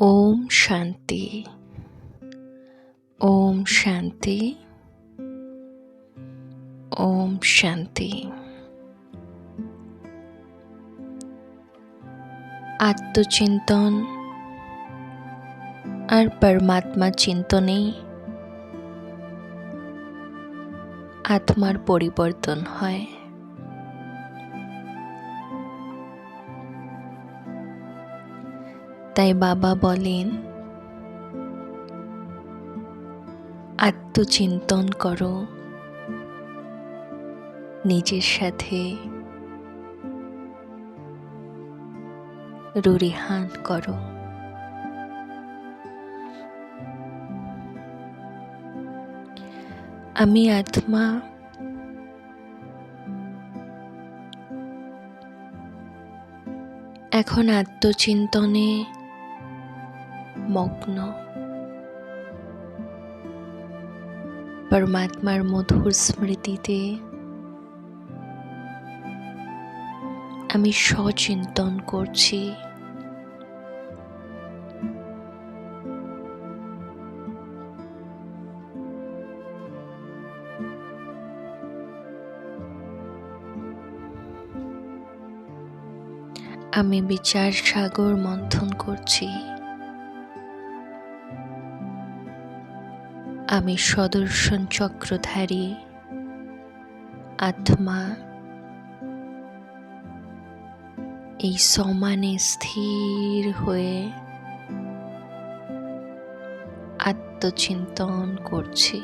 ওম শান্তি। ওম শান্তি। ওম শান্তি। আত্মচিন্তন। আর পরমাত্মা চিন্তনেই আত্মার পরিবর্তন হয়। তাই বাবা বলেন আত্মচিন্তন করো। নিজের সাথে রুরিহান করো। আমি আত্মা এখন আত্মচিন্তনে মগ্ন। পরমাত্মার মধুর স্মৃতিতে আমি সচিন্তন করছি। আমি বিচার সাগর মন্থন করছি। আমি সদর্শন চক্রধারী, আত্মা। এই সমানে স্থির হয়ে আত্মচিন্তন করছি।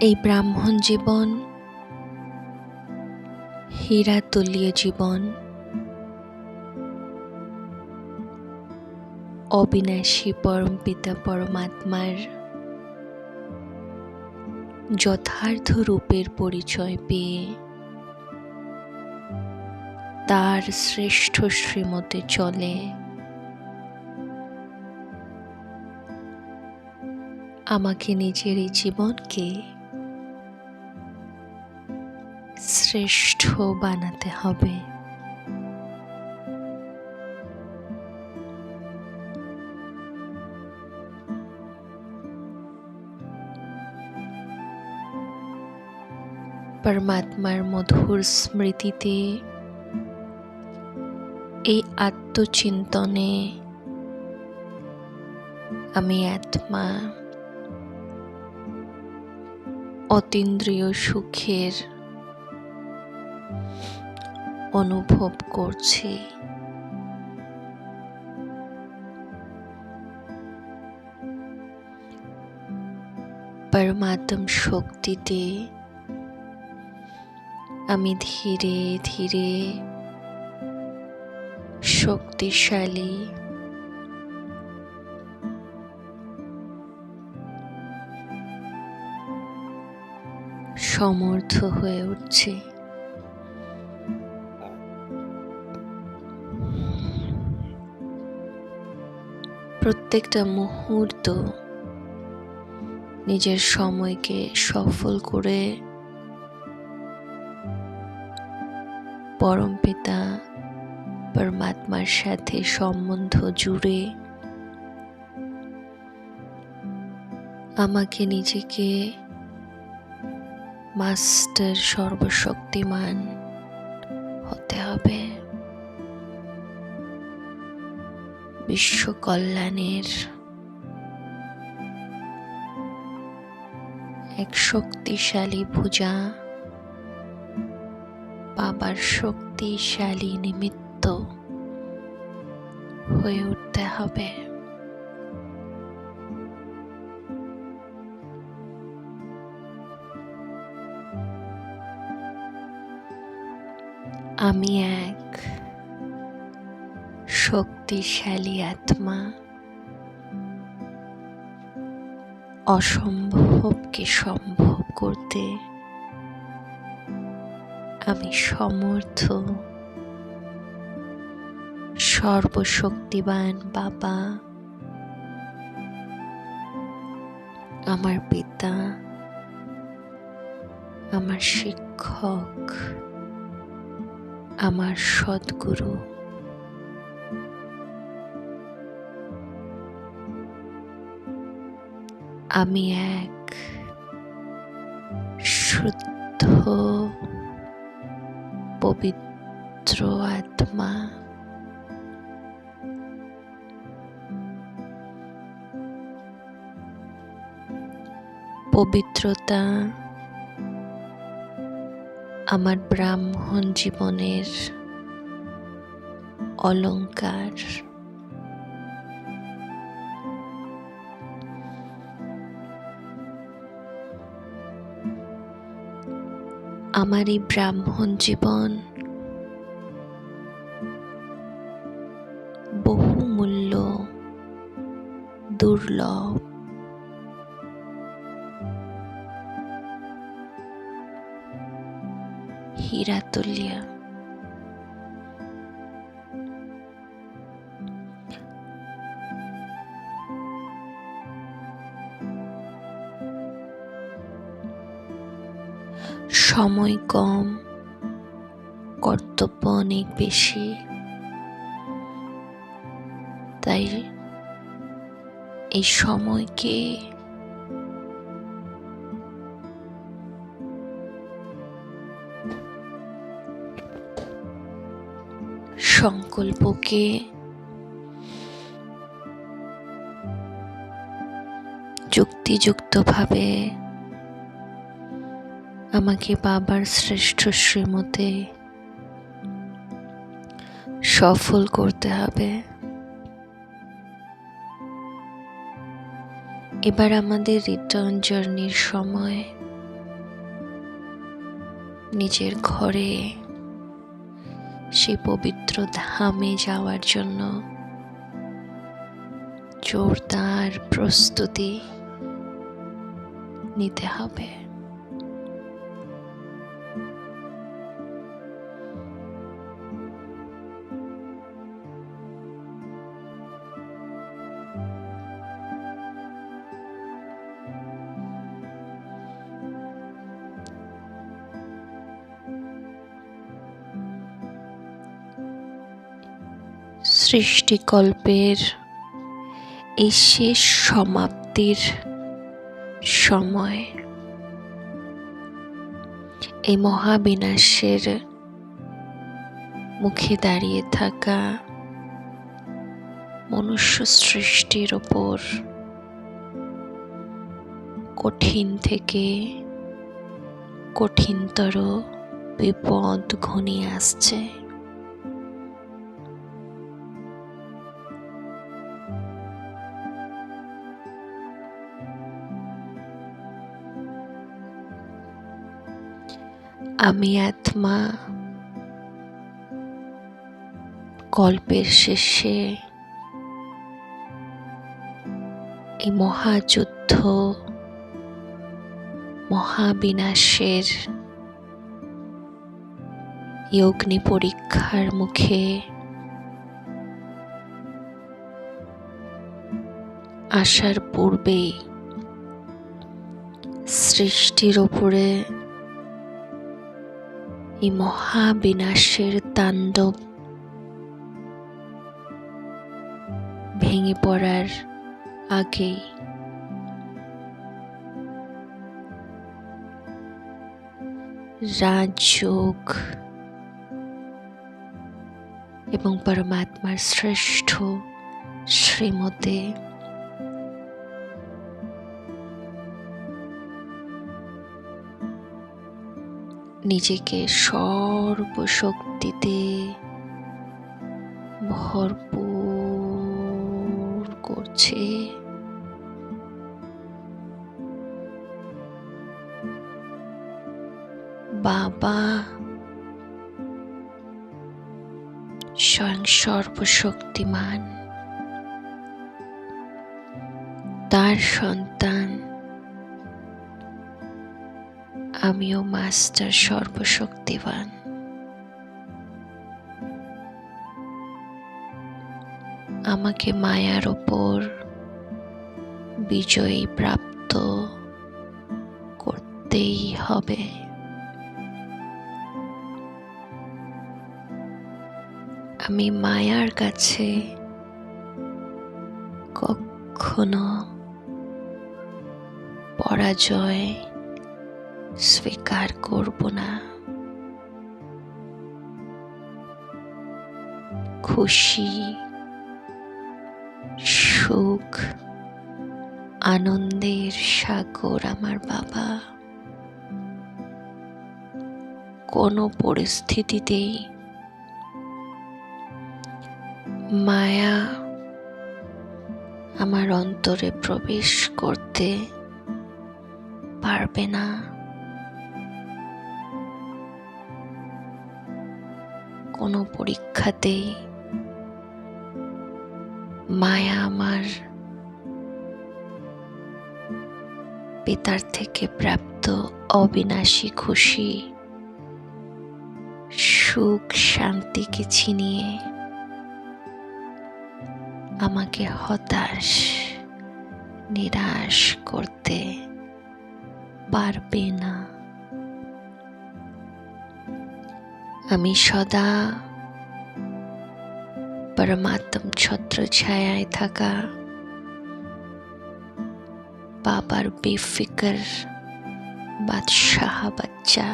এই ব্রাহ্মণ জীবন হীরা তুল্য জীবন অবিনাশী পরম পিতা পরমাত্মার যথার্থ রূপের পরিচয় পেয়ে তার শ্রেষ্ঠ শ্রীমতে চলে। আমাকে নিজের এই জীবনকে শ্রেষ্ঠ বানাতে হবে। পরমাত্মার মধুর স্মৃতিতে এই আত্মচিন্তনে আমি আত্মা অতীন্দ্রিয় সুখের অনুভব করছি। পরমাত্ম শক্তিতে আমি ধীরে ধীরে শক্তিশালী। সমর্থ হয়ে উঠছে। প্রত্যেকটা মুহূর্ত নিজের সময়কে সফল করে পরমপিতা পরমাত্মার সাথে সম্বন্ধ জুড়ে আমাকে নিজেকে মাস্টার সর্বশক্তিমান হতে হবে। বিশ্ব কল্যাণের এক শক্তিশালী ভুজা বাবার শক্তিশালী নিমিত্ত হয়ে উঠতে হবে। আমি এক শক্তিশালী আত্মা অসম্ভবকে সম্ভব করতে আমি সমর্থ। সর্বশক্তিবান বাবা। আমার পিতা। আমার শিক্ষক। আমার সদ্গুরু। আমি এক শুদ্ধ পবিত্র আত্মা পবিত্রতা আমার ব্রাহ্মণ জীবনের অলংকার আমার এই ব্রাহ্মণ জীবন বহুমূল্য দুর্লভ। হীরা তুলিয়া সময় কম কর্তব্য অনেক বেশি। তাই এই সময়কে সংকল্পকে যুক্তিযুক্তভাবে আমাকে বাবার শ্রেষ্ঠ শ্রীমতে সফল করতে হবে। এবার আমাদের রিটার্ন জার্নির সময়। নিজের ঘরে সেই পবিত্র ধামে যাওয়ার জন্য জোরদার প্রস্তুতি নিতে হবে। সৃষ্টিকল্পের এই শেষ সমাপ্তির সময়। এই মহাবিনাশের মুখে দাঁড়িয়ে থাকা মনুষ্য সৃষ্টির ওপর কঠিন থেকে কঠিনতর বিপদ ঘনিয়ে আসছে। আমি আত্মা গল্পের শেষে এই মহাযুদ্ধ মহাবিনাশের অগ্নি পরীক্ষার মুখে আসার পূর্বেই সৃষ্টির ওপরে এই মহাবিনাশের তাণ্ডব ভেঙে পড়ার আগেই। রাজযোগ এবং পরমাত্মার শ্রেষ্ঠ শ্রীমতে নিজেকে সর্বশক্তিতে ভরপুর করছে। বাবা স্বয়ং সর্বশক্তিমান। তার সন্তান আমিও মাস্টার সর্বশক্তিবান। আমাকে মায়ার ওপর বিজয়ী প্রাপ্ত করতেই হবে। আমি মায়ার কাছে কখনো পরাজয় স্বীকার করব না। খুশি, সুখ, আনন্দের সাগর আমার বাবা। কোনো পরিস্থিতিতেই মায়া আমার অন্তরে প্রবেশ করতে পারবে না। কোনো পরীক্ষাতেই মায়া আমার পিতার থেকে প্রাপ্ত অবিনাশী খুশি, সুখ, শান্তিকে ছিনিয়ে আমাকে হতাশ, নিরাশ করতে পারবে না। আমি সদা পরমাত্ম ছত্র ছায়ায় থাকা বাবার বেফিকর বাদশাহ বাচ্চা।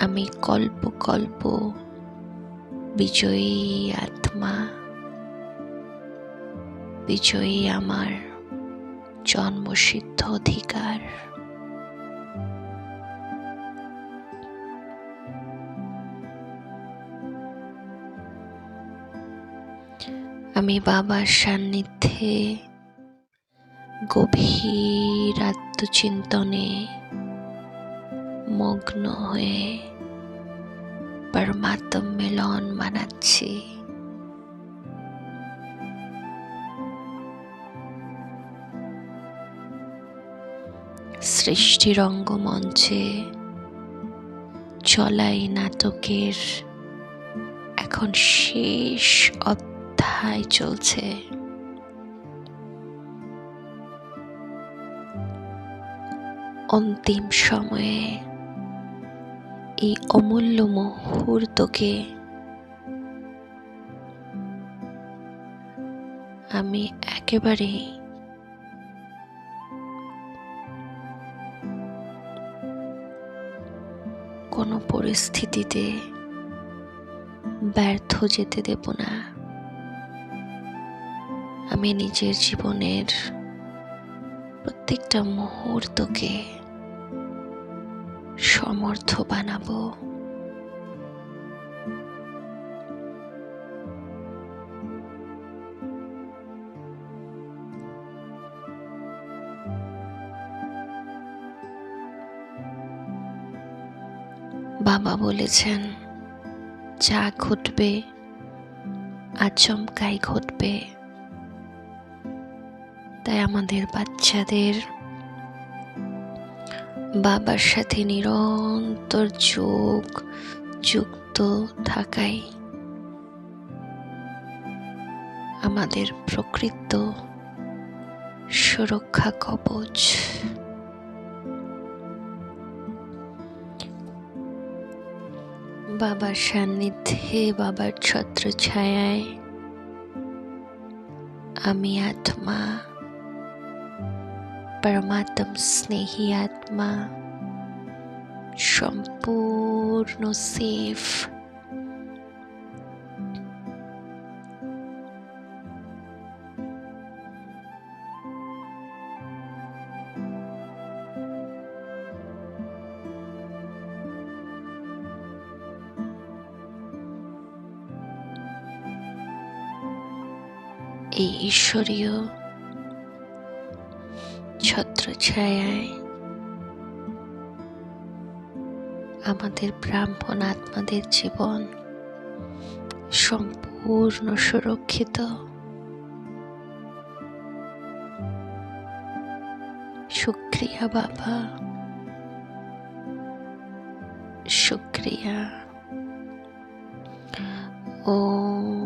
আমি কল্প কল্প বিজয়ী আত্মা, বিজয়ী আমার জন্মসিদ্ধ অধিকার। আমি বাবার সান্নিধ্যে গভীর আত্মচিন্তনে মগ্ন হয়ে পরমাত্ম মিলন মানাচ্ছি। সৃষ্টি রঙ্গমঞ্চে চলাই নাটকের এখন শেষ অধ্যায় চলছে। অন্তিম সময়ে এই অমূল্য মুহূর্তকে আমি একেবারেই কোনো পরিস্থিতিতে ব্যর্থ যেতে দেব না। আমি নিজের জীবনের প্রত্যেকটা মুহূর্তকে সমর্থ বানাবো। বাবা বলেছেন যা ঘটবে আচমকাই ঘটবে। তাই আমাদের বাচ্চাদের বাবার সাথে নিরন্তর যোগ, যুক্ত থাকাই আমাদের প্রকৃত সুরক্ষা কবচ। বাবার সান্নিধ্যে, বাবার ছত্র ছায়ায় আমি আত্মা। পরমাত্ম স্নেহী আত্মা সম্পূর্ণ সেফ এই ঈশ্বরীয় ছত্রছায়ায় আমাদের ব্রাহ্মণ আত্মাদের জীবন সম্পূর্ণ সুরক্ষিত। শুক্রিয়া বাবা। শুক্রিয়া ওম।